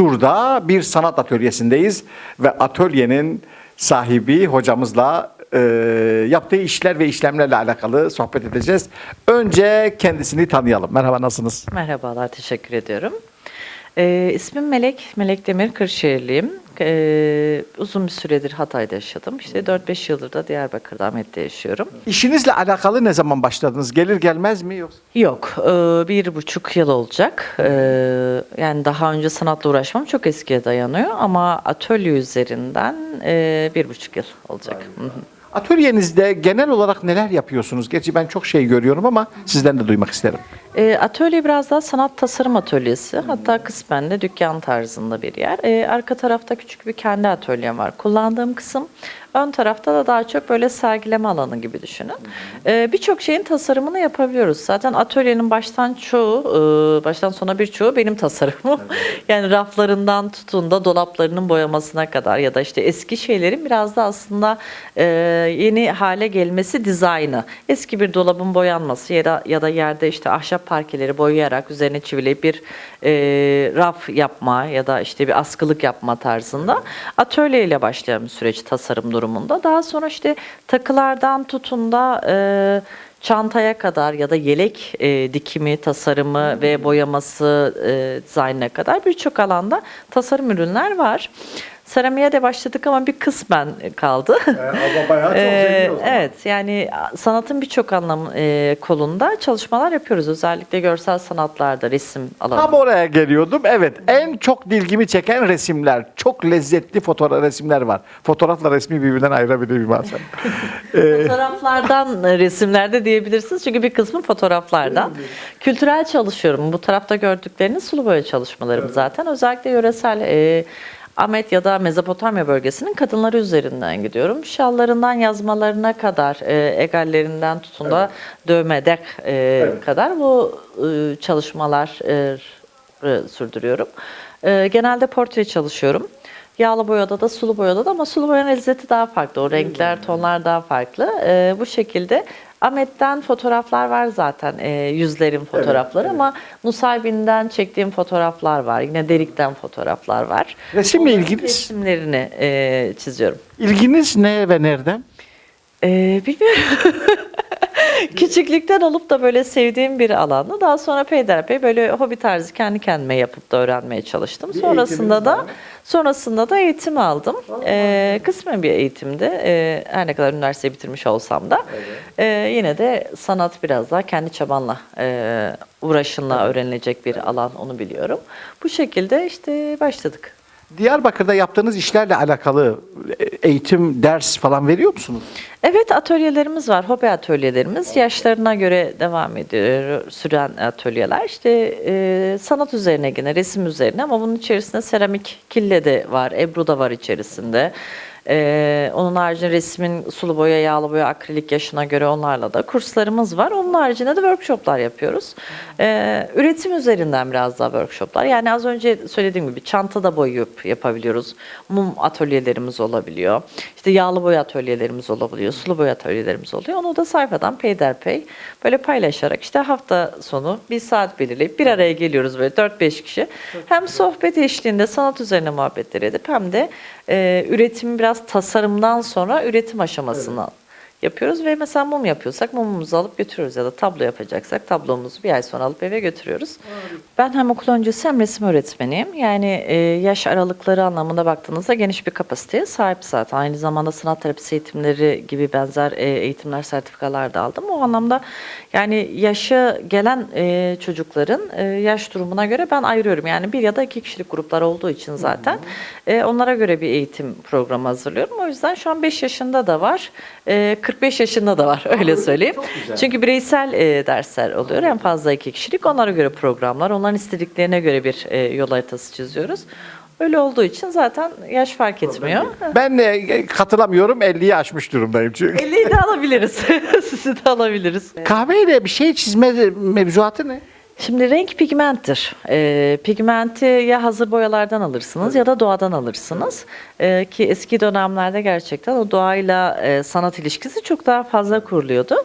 Sur'da bir sanat atölyesindeyiz ve atölyenin sahibi hocamızla e, yaptığı işler ve işlemlerle alakalı sohbet edeceğiz. Önce kendisini tanıyalım. Merhaba nasılsınız? Merhabalar, teşekkür ediyorum. Ee, ismim Melek, Melek Demir, Kırşehirliyim. Ee, uzun bir süredir Hatay'da yaşadım. İşte 4-5 yıldır da Diyarbakır'da, Ahmet'te yaşıyorum. İşinizle alakalı ne zaman başladınız? Gelir gelmez mi yoksa? Yok, e, bir buçuk yıl olacak. E, yani daha önce sanatla uğraşmam çok eskiye dayanıyor ama atölye üzerinden e, bir buçuk yıl olacak. Hı hı. Atölyenizde genel olarak neler yapıyorsunuz? Gerçi ben çok şey görüyorum ama sizden de duymak isterim. E, atölye biraz daha sanat tasarım atölyesi. Hatta kısmen de dükkan tarzında bir yer. E, arka tarafta küçük bir kendi atölyem var. Kullandığım kısım. Ön tarafta da daha çok böyle sergileme alanı gibi düşünün. E, Birçok şeyin tasarımını yapabiliyoruz. Zaten atölyenin baştan çoğu, e, baştan sona birçoğu benim tasarımım. yani raflarından tutun da dolaplarının boyamasına kadar ya da işte eski şeylerin biraz da aslında e, yeni hale gelmesi dizaynı. Eski bir dolabın boyanması ya da, ya da yerde işte ahşap parkeleri boyayarak üzerine çivileyip bir e, raf yapma ya da işte bir askılık yapma tarzında atölyeyle başlayan bir süreç tasarım durumunda. Daha sonra işte takılardan tutun da e, çantaya kadar ya da yelek e, dikimi, tasarımı ve boyaması e, dizaynına kadar birçok alanda tasarım ürünler var. Seramiğe de başladık ama bir kısmen kaldı. ama bayağı Ee, evet yani sanatın birçok anlam e, kolunda çalışmalar yapıyoruz. Özellikle görsel sanatlarda resim alanı. Tam oraya geliyordum. Evet, en çok ilgimi çeken resimler. Çok lezzetli fotoğraf resimler var. Fotoğrafla resmi birbirinden ayırabilir bazen. Ee, Fotoğraflardan e, resimlerde diyebilirsiniz çünkü bir kısmı fotoğraflardan. Kültürel çalışıyorum. Bu tarafta gördükleriniz sulu boya çalışmalarım zaten. Özellikle yöresel e, Ahmet ya da Mezopotamya bölgesinin kadınları üzerinden gidiyorum. Şallarından yazmalarına kadar, e, egallerinden tutun da dövme, dek e, kadar bu e, çalışmalar e, sürdürüyorum. E, genelde portre çalışıyorum. Yağlı boyada da sulu boyada da ama sulu boyanın lezzeti daha farklı. O renkler, tonlar daha farklı. Ee, bu şekilde Ahmet'ten fotoğraflar var zaten. e, yüzlerin fotoğrafları ama Nusaybin'den çektiğim fotoğraflar var. Yine Derik'ten fotoğraflar var. Resimle Onların ilginiz? Resimlerini e, çiziyorum. ilginiz ne ve nereden? Ee, bilmiyorum. Küçüklükten olup da böyle sevdiğim bir alandı. Daha sonra peyderpey böyle hobi tarzı kendi kendime yapıp da öğrenmeye çalıştım. Sonrasında da sonrasında da eğitim aldım. Ee, kısmen bir eğitimdi. Ee, her ne kadar üniversite bitirmiş olsam da ee, yine de sanat biraz daha kendi çabanla e, uğraşınla öğrenilecek bir alan onu biliyorum. Bu şekilde işte başladık. Diyarbakır'da yaptığınız işlerle alakalı e, eğitim, ders falan veriyor musunuz? Evet atölyelerimiz var, hobi atölyelerimiz. Yaşlarına göre devam ediyor süren atölyeler. İşte e, sanat üzerine yine, resim üzerine ama bunun içerisinde seramik kille de var, ebru da var içerisinde. E, onun haricinde resmin sulu boya, yağlı boya, akrilik yaşına göre onlarla da kurslarımız var. Onun haricinde de workshoplar yapıyoruz. E, üretim üzerinden biraz daha workshoplar. Yani az önce söylediğim gibi çanta da boyayıp yapabiliyoruz. Mum atölyelerimiz olabiliyor. İşte yağlı boya atölyelerimiz olabiliyor. Sulu boya atölyelerimiz oluyor. Onu da sayfadan peyderpey böyle paylaşarak işte hafta sonu bir saat belirleyip bir araya geliyoruz böyle 4-5 kişi. Hem sohbet eşliğinde sanat üzerine muhabbetler edip hem de e, üretimi biraz tasarımdan sonra üretim aşamasına yapıyoruz ve mesela mum yapıyorsak mumumuzu alıp götürüyoruz ya da tablo yapacaksak tablomuzu bir ay sonra alıp eve götürüyoruz. Ben hem okul öncesi hem resim öğretmeniyim. Yani e, yaş aralıkları anlamında baktığınızda geniş bir kapasiteye sahip zaten. Aynı zamanda sanat terapisi eğitimleri gibi benzer e, eğitimler, sertifikalar da aldım. O anlamda yani yaşa gelen e, çocukların e, yaş durumuna göre ben ayırıyorum. Yani bir ya da iki kişilik gruplar olduğu için zaten e, onlara göre bir eğitim programı hazırlıyorum. O yüzden şu an 5 yaşında da var, e, 45 yaşında da var öyle söyleyeyim. Çünkü bireysel e, dersler oluyor. En fazla iki kişilik. Onlara göre programlar, onların istediklerine göre bir e, yol haritası çiziyoruz. Öyle olduğu için zaten yaş fark etmiyor. Ben e, katılamıyorum, 50'yi aşmış durumdayım çünkü. 50'yi de alabiliriz. Sizi de alabiliriz. Kahveyle bir şey çizme mevzuatı ne? Şimdi renk pigmenttir. Ee, pigmenti ya hazır boyalardan alırsınız ya da doğadan alırsınız. Ee, ki eski dönemlerde gerçekten o doğayla e, sanat ilişkisi çok daha fazla kuruluyordu.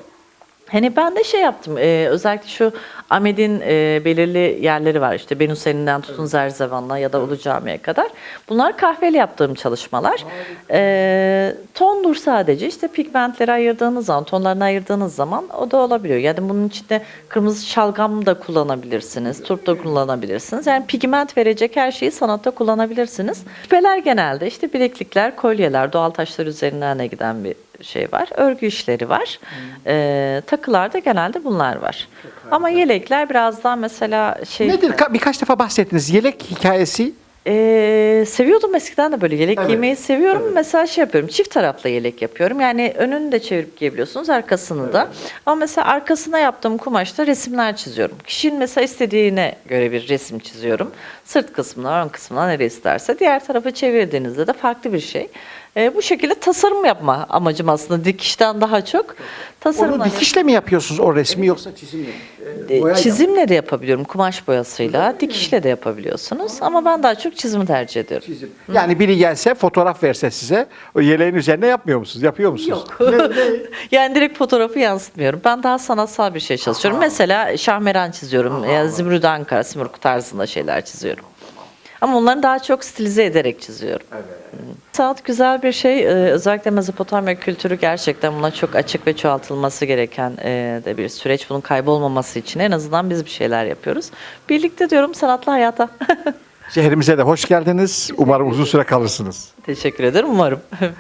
Hani ben de şey yaptım, e, özellikle şu Ahmet'in e, belirli yerleri var işte Ben Hüseyin'den tutun Zerzevan'la ya da Ulu Cami'ye kadar. Bunlar kahveli yaptığım çalışmalar. E, tondur sadece işte pigmentleri ayırdığınız zaman, tonlarını ayırdığınız zaman o da olabiliyor. Yani bunun içinde kırmızı şalgam da kullanabilirsiniz, turp da kullanabilirsiniz. Yani pigment verecek her şeyi sanatta kullanabilirsiniz. Küpeler genelde işte bileklikler, kolyeler, doğal taşlar üzerinden giden bir şey var. Örgü işleri var. Ee, takılarda genelde bunlar var. Ama yelekler biraz daha mesela şey... Nedir? Ka- Birkaç defa bahsettiniz. Yelek hikayesi. Ee, seviyordum eskiden de böyle yelek giymeyi seviyorum. Mesela şey yapıyorum, çift taraflı yelek yapıyorum. Yani önünü de çevirip giyebiliyorsunuz, arkasını da. Ama mesela arkasına yaptığım kumaşta resimler çiziyorum. Kişinin mesela istediğine göre bir resim çiziyorum. Sırt kısmına, ön kısmına nereye isterse. Diğer tarafı çevirdiğinizde de farklı bir şey. Ee, bu şekilde tasarım yapma amacım aslında dikişten daha çok. Tasarım Onu dikişle mi yapıyorsunuz o resmi yoksa çizimle? e, Çizimle de yapabiliyorum, kumaş boyasıyla, dikişle de yapabiliyorsunuz. Ama ben daha çok çizimi tercih ediyorum. Çizim. Yani biri gelse fotoğraf verse size o yeleğin üzerine yapmıyor musunuz? Yapıyor musunuz? Yok. yani direkt fotoğrafı yansıtmıyorum. Ben daha sanatsal bir şey çalışıyorum. Mesela şahmeran çiziyorum. Ya Zümrüt Ankara, Simurg tarzında şeyler çiziyorum. Ama onları daha çok stilize ederek çiziyorum. Hı. Sanat güzel bir şey. Ee, özellikle Mezopotamya kültürü gerçekten buna çok açık ve çoğaltılması gereken e, de bir süreç. Bunun kaybolmaması için en azından biz bir şeyler yapıyoruz. Birlikte diyorum sanatlı hayata. Şehrimize de hoş geldiniz. Umarım uzun süre kalırsınız. Teşekkür ederim. Umarım.